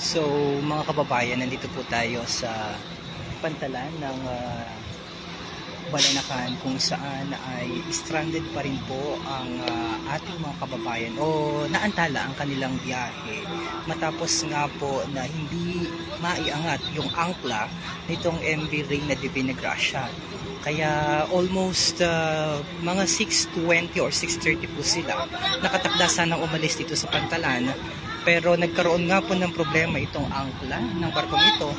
So, mga kababayan, nandito po tayo sa pantalan ng ah, Balanakan kung saan ay stranded pa rin po ang ah, ating mga kababayan o naantala ang kanilang biyahe matapos nga po na hindi maiangat yung angkla nitong MV Reyna Divina Gracia. Kaya almost ah, mga 6.20 or 6.30 po sila nakatakda sanang umalis dito sa pantalan pero nagkaroon nga po ng problema itong angkla ng barkong ito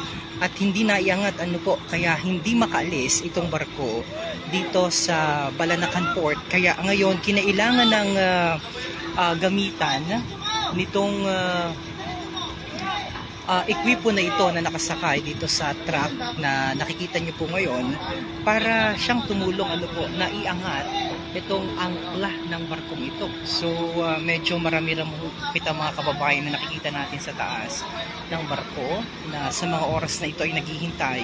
at hindi naiangat ano po kaya hindi makaalis itong barko dito sa Balanacan Port. Kaya ngayon kinailangan ng ah, ah, gamitan nitong ah, ah, ekwipo na ito na nakasakay dito sa truck na nakikita niyo po ngayon para siyang tumulong ano po na iangat itong angkla ng barkong ito. So ah, medyo marami rin kita mga kababayan na nakikita natin sa taas ng barko na sa mga oras na ito ay naghihintay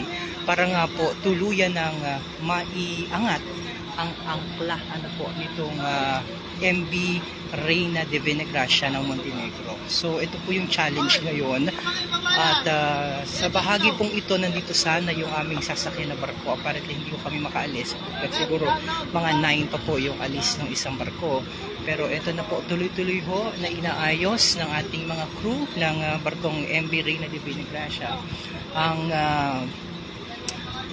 para nga po tuluyan ng ah, maiangat ang angkla ano po nitong ah, MB Reina de Venegracia ng Montenegro. So ito po yung challenge ngayon at ah, sa bahagi pong ito nandito sana yung aming sasakyan na barko. Apparently hindi ko kami makaalis at siguro mga 9 pa po yung alis ng isang barko. Pero ito na po tuloy-tuloy ho na inaayos ng ating mga crew ng ah, barkong MB Reina de Venegracia ang ah,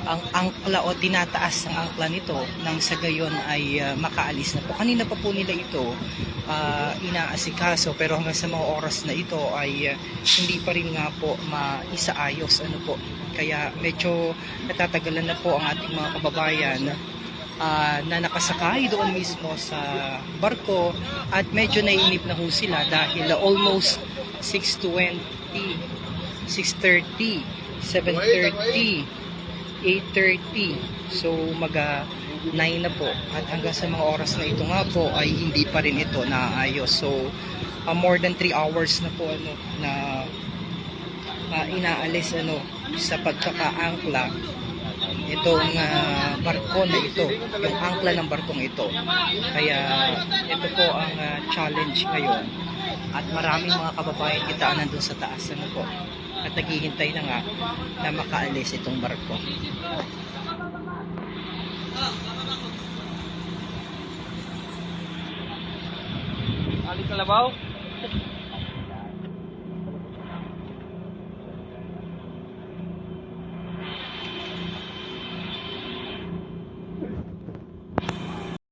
ang angkla o tinataas ang angkla nito nang sa gayon ay ah, makaalis na po. Kanina pa po nila ito ah, inaasikaso pero hanggang sa mga oras na ito ay ah, hindi pa rin nga po maisaayos ano po. Kaya medyo natatagalan na po ang ating mga kababayan ah, na nakasakay doon mismo sa barko at medyo naiinip na ho sila dahil almost 6.20, 6.30, 7.30, 8.30. So maga 9 na po at hanggang sa mga oras na ito nga po ay hindi pa rin ito naayos. So ah, more than 3 hours na po ano na ah, inaalis ano sa pagkakaangkla itong ah, barko na ito, yung angkla ng barkong ito. Kaya ito po ang ah, challenge ngayon. At maraming mga kababayan kita nandun sa taas ano po. At naghihintay na nga na makaalis itong barko. Aling Kalabaw?